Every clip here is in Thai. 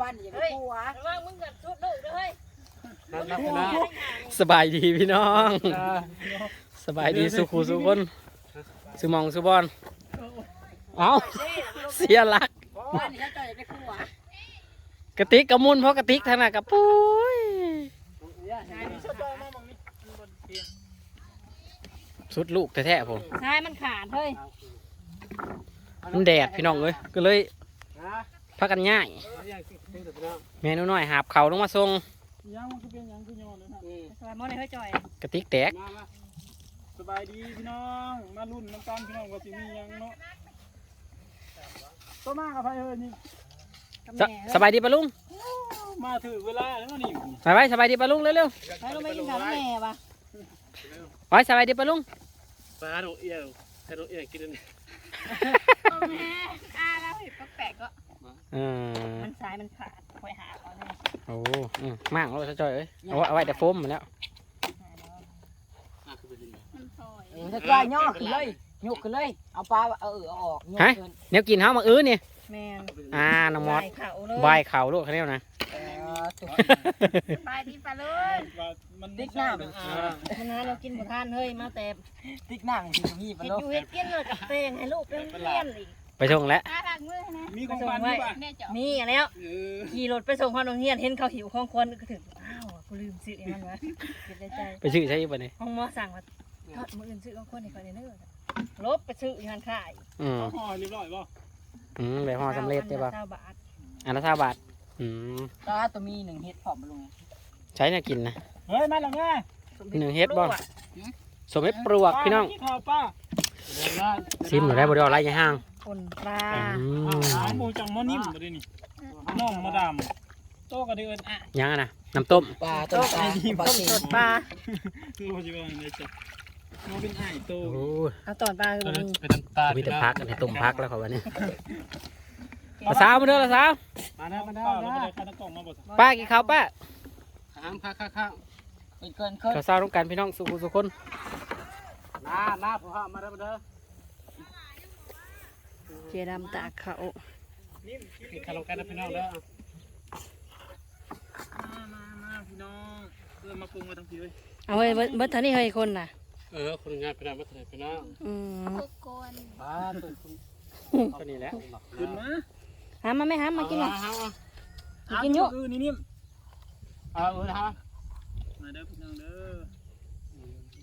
บ้านอย่าไปกลัวระวังมึงกับชุดลูกด้วยนั่นนะพี่น้องสบายดีพี่น้อง สบายดีสุขูสุคนสุมองสุบอนเอาเสียหลักบ้านอย่าไปกลัวกระติกกระมุนเพราะกระติกทางน่ะกระปุ้ยสุดลูกแท้ๆผมใช่มันขาดเฮ้ยมันแดดพี่น้องเอ้ยก็เลย พักกันง่ายแม่นน้อยหาบเขาลงมาส่งยังมันคือเป็นยังคือยอนเลยนะสบายมอเลยเฮ้ยจอยกระติกแตกสบายดีพี่น้องมารุ่นน้ำตาลพี่น้องว่าสิมียังเนาะตัวมากกับไฟเฮ้ยนี่สบายดีปะลุงมาถือเวลาแล้วนี่ไปไว้สบายดีปะลุงเร็วไปลงไปกินข้าวแม่ปะไว้สบายดีปะลุงปลาดอกเอียวแค่ดอกเอียวกินนี่แม่อาแล้วเห็ดก็แปลกก็ ออมันสายมันขาดคอยหาเอาเลยโอ้อืมมากเราจะจ่อยเอ้ยเอาไว้เอาไว้แต่โฟมมาแล้วมันซอยเออถ้าปลาย่อขึ้นเลยยกขึ้นเลย เอาปลาเออเอาออกยกขึ้นเดี๋ยวกินเฮามาอื้อนี่แม่นอ่าน้องมอสใส่เขาเลยบายเข่าลูกเขาเรียกนะ เออตัวสบายดีปะเลยมันติ๊กหน้าอ่ามันนะเรากินหมูทานเฮ้ยมาแต่ติ๊กนั่งที่ตรงนี้ปะเห็ดลูอกยู่เห็ดกินเลยกับเตงให้ลูกเป็นเลี้ยนอีก ไปส่งแล้วอาลักมือนะมีของปันด้วยป่ะนี่แล้วเออขี่รถไปส่งความโรงเรียนเห็นเขาหิวของคนก็ถึงอ้าวกูลืมซื้อไอ้มันวะเก็บในใจไปชื่อใช่ปะเนี่ยห้องหมอสั่งว่าทอดมืออื่นซื้อของคนในคอนเทนเนอร์ลบไปซื้ออีกหันขายอืมเขาห่อเรียบร้อยป่ะอืมแบบห่อสำเร็จใช่ปะเก้าบาทอันละห้าบาทอืมปลาตัวมีหนึ่งเฮ็ดพร้อมมาลุงใช้เนี่ยกินนะเฮ้ยมาแล้วไงหนึ่งเฮ็ดบ่สมเม็ดปลวกพี่น้องข้าวป้า ซิมหนูได้บ่ได้เอาไรยังห้าง คนปลาอือามหมูจังมอนิ่มมาดินี่น้องมาดามโตกระเดือนอะยังอะนะน้ำต้มปลาตัวปลาปลาต้มเค็สมดปลาคือว่าจะว่าไงจ๊ะมันเป็นไอ้โตโอ้ยเอาตอนปลาคือมีเป็นน้ำตาลมีแต่พักอันนี้ต้มพักแล้วเขาวันนี้ละสาวมาเด้อละสาวมาได้มาได้มาได้ข้าวกล่องมาบ่ป้ากินข้าวป้าข้ามข้าวข้าวข้าวเป็นเกินเกินข้าวสาวต้องการพี่น้องสุขสุขคนมามาพ่อมาได้มาเด้อ เจดำตากเขานี่ข้าวลงกันนะพี่น้องเด้อมามามาพี่น้องเพื่อมาปรุงมาทั้งทีเลยเอาเฮ้ยเบิดเบิดเท่านี้เฮ้ยคนน่ะ เออคนงานพี่น้องมาถ่ายพี่น้องอืมบ้าตัวก็นี่แหละขึ้นมาหามาไม่หามากินหรอเอากินเยอะคือนี่นิ่มเอาเออฮะมาเด้อพี่น้องเด้อ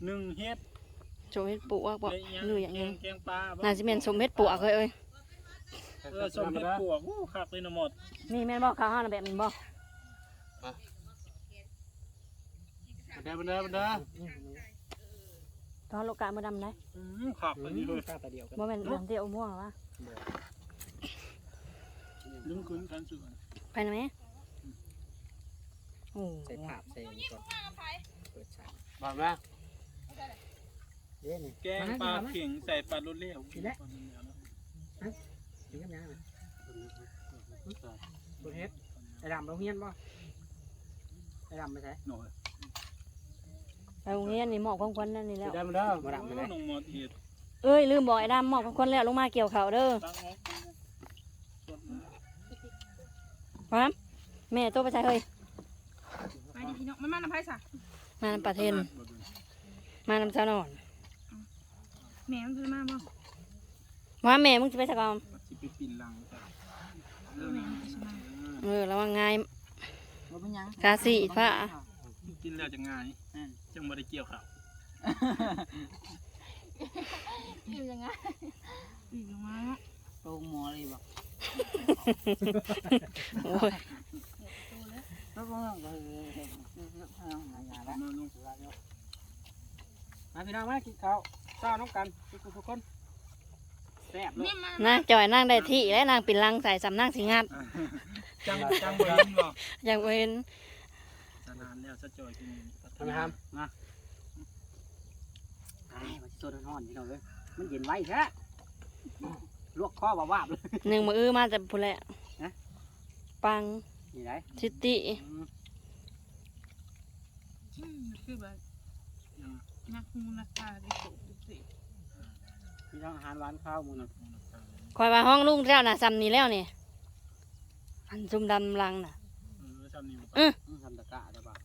หนึ่งเฮ็ดโจเฮ็ดปูอะบ่หรืออย่างแกเงี้ยงแกงปลาน่าจะเป็นสมเม็ดปูอะเฮ้ยเอ้ย เออส้มเฮ็ดปวกอู้คักเลยนะหมดนี่แม่นบ่ข้าวห้าน่ะแบบนี้บ่เด้อเด้อเด้อตอนโลกาบ่ดำได้อืมขับไปนี่เลยบ่แม่นดำเดียวม่วงหรอวะดึงขึ้นกันสุดไปนะแม่โอ้ใส่ผักใส่ก่อนเปิดฉากบอกนะเด้นี่แกงปลาเข่งใส่ปลาโรเล่กิน กับยังนะบนเฮ็ดไอ้ดำเราเฮียนบ่ไอ้ดำไม่ใช่หน่อยไปโรงเรียนนี่หมอบของคนนั่นนี่แล้ว ได้มาเด้อมาดำไม่ได้น้องหมดเห็ดเอ้ยลืมบอกไอ้ดำหมอบของคนแล้วลงมาเกี่ยวเขาเด้อตั้งออกพร้อมแม่โตไปใส่เฮ้ย ไปดิพี่น้องมันมาน้ำไผ่สะมานำปลาเทน มานำเจ้านอนแม่มันเพิ่นมาบ่ว่าแม่มึงจะไปสักกอม สิไปปีนหลังจ้ะเออแม่มันจะมาเออระวังไงายบ่เป็นหยังกาสีผ้ากินแล้วจะง่ายจังบ่ได้เกี่ยวข้าวอยู่ยังไงอยู่ยังไงเนาะโรงหมอเลยบ่โอ้ยแล้วบ่ต้องเออเอาหายาละมาลุงมาพี่น้องมากินข้าวเช้าน้องกันทุกทุกคน แซ่บเลยนี่มานางจอยนางได้ที่และนางปิดลังใส่สำนางสิงัดจังจังบ่ยินบ่อย่างเว้นนานแล้วซะจอยกินทำไมครับมาไอ้มันโซนอนพี่น้องเลยมันเย็นไว้แท้ลวกข้อบ่าวาบเลยหนึ่งมืออื้อมาแต่พูนแหละฮะปังนี่ไรซิตี้อืมคือแบบนักมูนักตาดิสุดิสิพี่ น้องอาหารหวานข้าวมูนคอยว่าห้องลุงเจ้าน่ะซ้ำนี่แล้วนี่อันซุ่มดำลังน่ะ เออทำนี่บ่อืมทำตะกร้าได้ป่ะ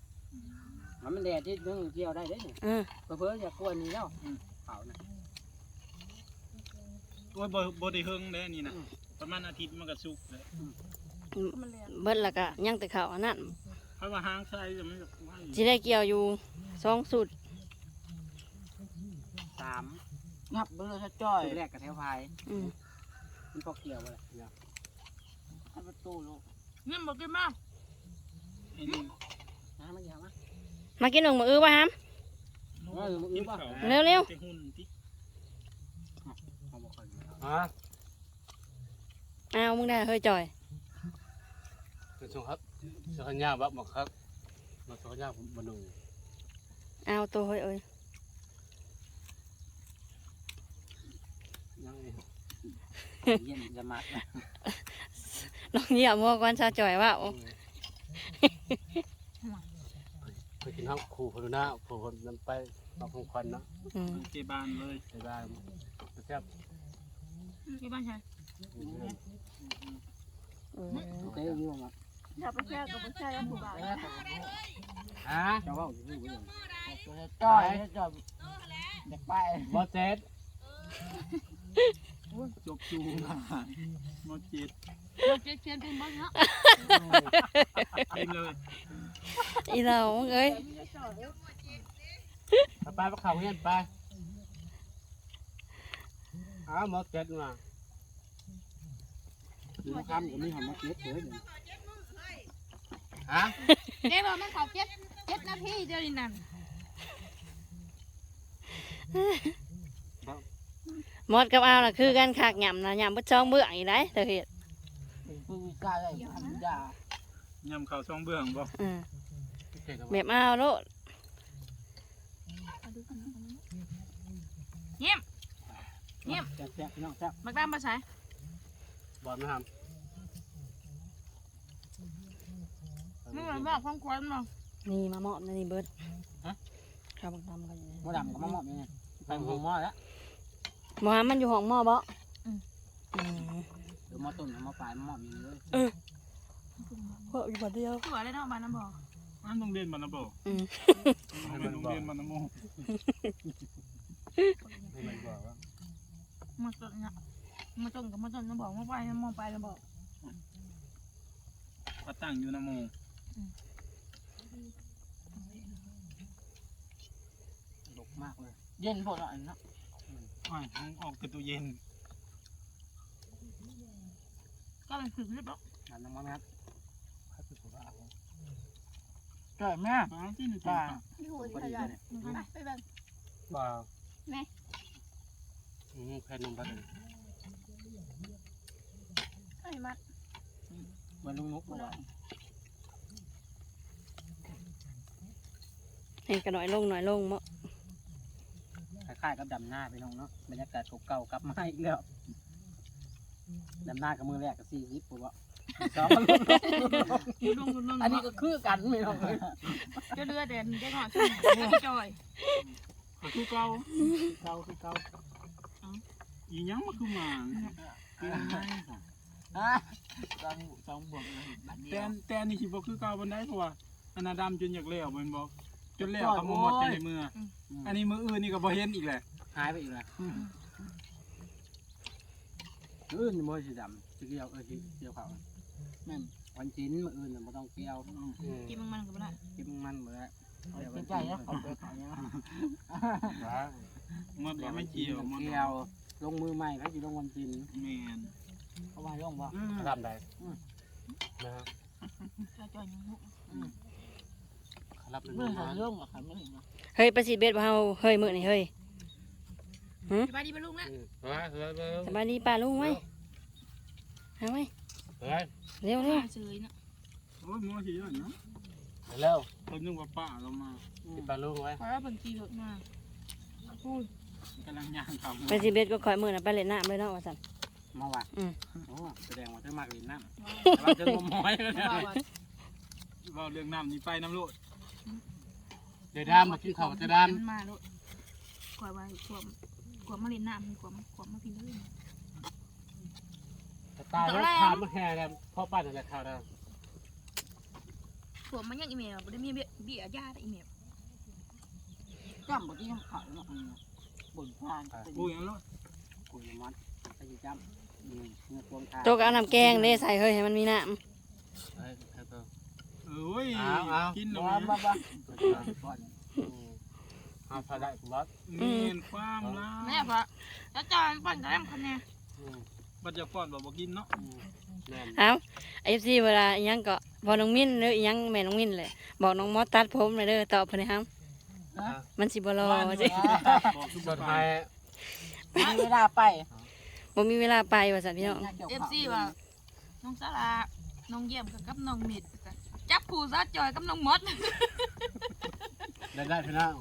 มันมันแดดที่นึงเกี่ยวได้เด้นี่เออเพิ่นอย่ากวนนี่แล้วเผานะโอ้ยบ่บ่ได้เฮิงเด้นี่นะประมาณอาทิตย์มันก็สุกเลยเบิดแล้วก็ยังแต่ข้าวอันนั้นเพราะว่าหางใส่จะมันว่าอยู่สิได้เกี่ยวอยู่สองสุดสาม งับเบอร์จะจ้อยตัวแรกกับแถวพายอืมมันพอเกี่ยวบ่ล่ะเนี่ยให้ประตูลูกเงินบอกกินมาไอ้นี่นะมันยาวมะมากินหนึ่งมืออื้อป่ะฮัมเออมันอึกิบนป่ะข้าวเร็วๆแต่หุ่นติเอาบ่ค่อยมีฮะเอามึงได้เฮ้ยจอยเป็นสงครับสัญญาบักบักครับมาสัญญาผมมาดูเอาตัวเฮ้ยเอ้ย ยังนี่เย็นจะมัดนะน้องเหี้ยมัวกวนชาจอยว่าโอ้ไปกินข้าวครูพลุนาครูคนนั้นไปมาคงควันเนาะอืมเจบานเลยไปบ้านแซ่บที่บ้านใช่เออโอเคอยู่มั้งอย่าไปแช่กับไปแช่แล้วถูกบ่าวฮะเจ้าว่าอยู่ที่บ่ยังตัวจะจ้อยจะจ้อยเด็กไปบอสเซ็ต จบจูงมาหมดจิตเราเจ๊เชียนเป็นบ้านเนาะกินเลยอีเรามึงเอ้ยไปไปเขาเงี้ยไปอ้าวบอเซ็ตมาคือคำก็มีหอมมาเก็บเฉยเลยฮะเจ๊บอกมันขอเจ็ดเจ็ดนาทีเดียวนี่นั่น มดกับเอาน่ะคือกันขากหย่ำนะหย่ำบ่ช่องเบื่ออีได้เธอเห็ดปืนกล้าได้พันยายำข้าวซองเบื้องบ่อืมเก่งแบบเอาโลดเงียบแซ่บๆพี่น้องแซ่บบักดามมาใส่บอลนะฮะมึงเหมือนบอกความควรมั้งนี่มามอบนี่เบิดข้าวบักดำกันอยู่หมูดำก็มาหมอบนี่ไปหงหม้อแล้ว หมอหามันอยู่ห้องหม้อบ่อืมเดี๋ยวหม้อต้นเอามาปลายมาหมอบอยู่เลยเพราะอยู่บ่เดียวตัวอะไรเนาะบ้านน้ำบอกอันโรงเรียนมันนะบ่อืมเป็นโรงเรียนมันนะโมให้มันบอกว่ามาต้นเนี่ยมาต้นกับมาต้นน้ำบอกมาไปน้ำมองไปน้ำบอกก็ตั้งอยู่นะโมดกมากเลย เย็นพอหน่อยเนาะ อ้ายมึงออกจากตู้เย็นก็เป็นฝึกเรียบร้อยนั่นน้องมันครับเขาเป็นผู้ว่าจ้อยแม่บ้าที่หนึ่งจ้าพอดีเลยเนี่ยไปเบิ่งบ่าวแม่อืมแพนนมบัตรไอ้มัดเหมือนลุงนุ๊กบอกว่าให้ก็น้อยลงน้อยลงบ่ คล้ายๆกับดำหน้าพี่น้องเนาะบรรยากาศเก่าๆกลับมาอีกแล้วดำหน้ากับมือแรกกับสี่สิบปุ๊บอะสองลุงลุงลุงอันนี้ก็คือกันพี่น้องเลยจะเลือดแดนจะหน่อยช่วยจอยคือเก่าเก่าคือเก่าอีหยังมาคือหมาอะสองสองบวกเลยบัดเดีแต่ยวแต่อันนี่สิบ่คือเก่าบันไดเพราะว่าอันนาดำจนอยากแล้วแม่นบ่ จนแล้วก็บ่หมดใจในมืออันนี้มืออื่นนี่ก็บ่เห็นอีกแหละหายไปอีกแล้วอื่นมือสีดำสีเกี่ยวเออสีเกี่ยวเขาแม่นวันจิ้นมืออื่นน่ะบ่ต้องเกี่ยวกินมันมันก็ไม่ได้กินมันหมดแล้วเอาใจนะเขาไปขายนะว้าหมดบ่ไม่เกี่ยวหมดเกี่ยวลงมือใหม่เขาสิลงวันจิ้นแม่นเขามาย่องบ่ ทำได้นะฮะจะจอยยังหุ รับเป็นเมื่อมาหาเรื่องอะค่ะไม่เห็นเนาะเฮ้ยประสิทธิ์เบ็ดบ่เฮาเฮ้ยมื้อนี่เฮ้ยสบายดีป่ะลุงนะเฮ้ยเฮ้ยเฮ้ยสบายดีป้าลุงไว้เอาไว้เฮ้ยเร็วเร็วเฉยนะโอ้ยมัวสิอย่างเนาะเร็วเพิ่นนึกว่าป้าเรามากินปลาลูกไว้เพราะว่าบางทีรถมาพูดกำลังย่างเขาประสิทธิ์เบ็ดก็คอยมื้อน่ะไปเล่นน้ำเลยเนาะว่าซั่นมาว่ะอืมโอ้แสดงว่าเธอมากลิ้นน้ำแต่ว่าเธองมหอยแล้วแต่เนี่ยว่าเว้าเรื่องน้ำนี่ไปน้ำโลด เดี๋ยวดามมากินข้าวจะดามมาด้วยกว่าว่าขวบขวบมาเล่นน้ำขวบขวบมาพิมพ์เลยตตายแล้วทานมาแห่แล้วพ่อป้าจะข่าวแล้วผมมันยังอีเมลบ่ได้มีเบี้ยเบี้ยญาติอีเมลจำบ่ที่ยังเขาเนาะบุญพานเป็นกูยังรอดกุยมันไปจำเนื้อตัวทานโตกเอาน้ำแกงเด้ใส่เฮ้ยให้มันมีน้เฮ้ย เฮ้ยเฮ้ยเอ้ยเอาเอากินหน่บ้าอยบ้าบ้าก่อนอืมเอาพาได้คุณบอสเมียนความลาแม่พอแล้วจานปั่นกระแลมคะแนนอืมบัดจะฟ้อนบ่บ่กินเนาะอืมแม่นำเอ้าเอฟซีเวลาอิหยังก็พอน้องมิ้นหรืออิหยังแม่น้องมิ้นเลยบอกน้องมอสตัดผมเลยเด้อตอบเพิ่นนะครับมันสิบ่รอว่าจิบอกทุกส่วนไปไทยมีเวลาไปบ่มีเวลาไปว่าซั่นพี่น้อง เอฟซีว่าน้องสลาน้องเยี่ยมกับน้องมิดจั บผู้ซาจอยกับน้องมด ได้ได้พี่น้อง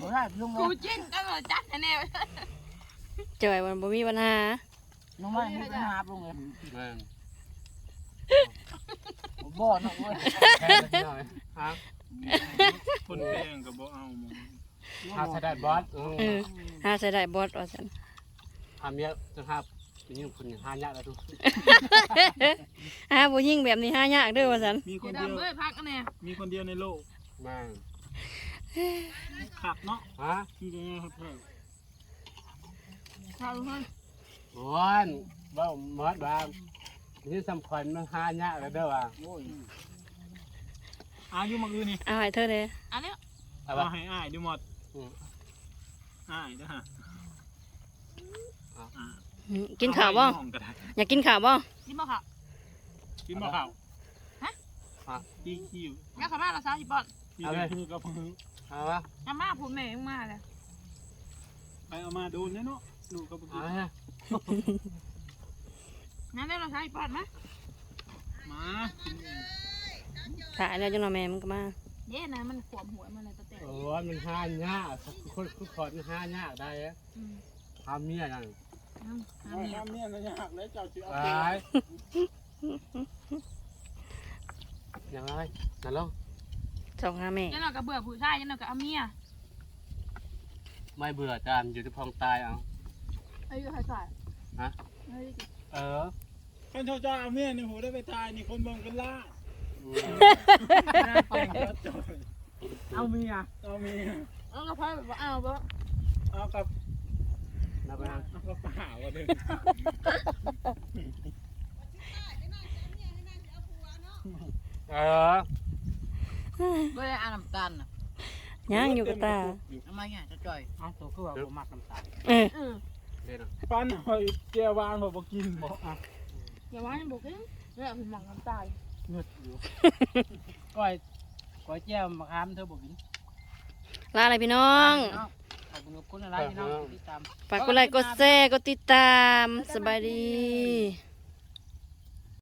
บ่ได้ลุงกูจริงก็เลยจัดแน่จอยมันบ่มีปัญหาลุงว่ามีปัญหาลุงเลยแม่นบ่เนาะเว้ยแค่ได้พี่น้องฮะคนแป้งก็บ่เอาหมองหาใช้ได้บอสอืมเออหาใส่ได้บอสว่าซั่นหาเมียจะหา เป็นยิ่งคุณหายากแล้วทุกหาผู้หญิงแบบนี้หายากเด้อว่าซั่นมีคเดี๋ยนวเดียวดำเอ้ยพักกันแน่มีคนเดียวในโลกแม่นขักเนาะฮะคือจะไงครับเพื่อนข้าวเฮ้ยโอ้ยบ้าหมดบ้านี่สำคัญมันหายากแล้วเด้อว่ะโอ้ยอายุมักอื่นนี่เอาให้เธอเด้ออันนี้เอาเอาปะให้อ้ายดูหมดอืมอ้ายเด้อฮะอืม กินข้าวบ่เอไห้องก็ได้อยากกินข้าวบ่นี่บ่ค่ะกินบ่ข้าวฮะอะดีคิวงั้นข้าวมาละสามสิบบาทดีคือก็เพิ่งเอาปะอาม่าพูดแม่ยังมาเลยไปเอามาโดนเนี่ยเนาะดูก็บ่กิเอานฮะงั้นได้ละสามสิบบาทไหมมาถ่ายแล้วจังหน่อยแม่มันก็มาเย้นะมันขวมหัวมันเลยตะเตะโอ้ยมันหายากคนคนคนมันหายากได้อะอืมทำเมียนั่น อืมเอาน้ำเนี่ยนะยากแล้วเจ้าสิเอาไป อย่างไรนั่นลงสองหาแม่ยันเราก็เบื่อผู้ชายยันเราก็เอาเมียไม่เบื่อจานอยู่ที่พองตายเอาอายุใครใส่ฮะเออคนเจ้าจ้าเอาเมียนี่หูได้ไปตายนี่คนเบิ่งเป็นล่าอืมเอาเมียเอาเมียเอากระเพาะแบบว่าเอาบ่เอากับ นับไปฮะเอากับเปล่าก็เด้อเออบ่ได้อ่านน้ำตาลน่ะย่างอยู่กับตาทำไมเนี่ยจะจ่อยเอาตัวคือว่าบ่มักน้ำตาลเอออืมเดี๋ยวนะปั้นหอยเจียวหวานบ่บ่กินบ่อะอย่าว่าให้บอกเองเนี่ยผมหมักน้ำตาลเงือดอยู่ก้อยก้อยแจ่วมะขามเธอบ่กินลาอะไรพี่น้อง ขอบคุณอะไรพี่น้องที่ตาม ฝากกดไลค์กดแชร์กดติดตามสบายดี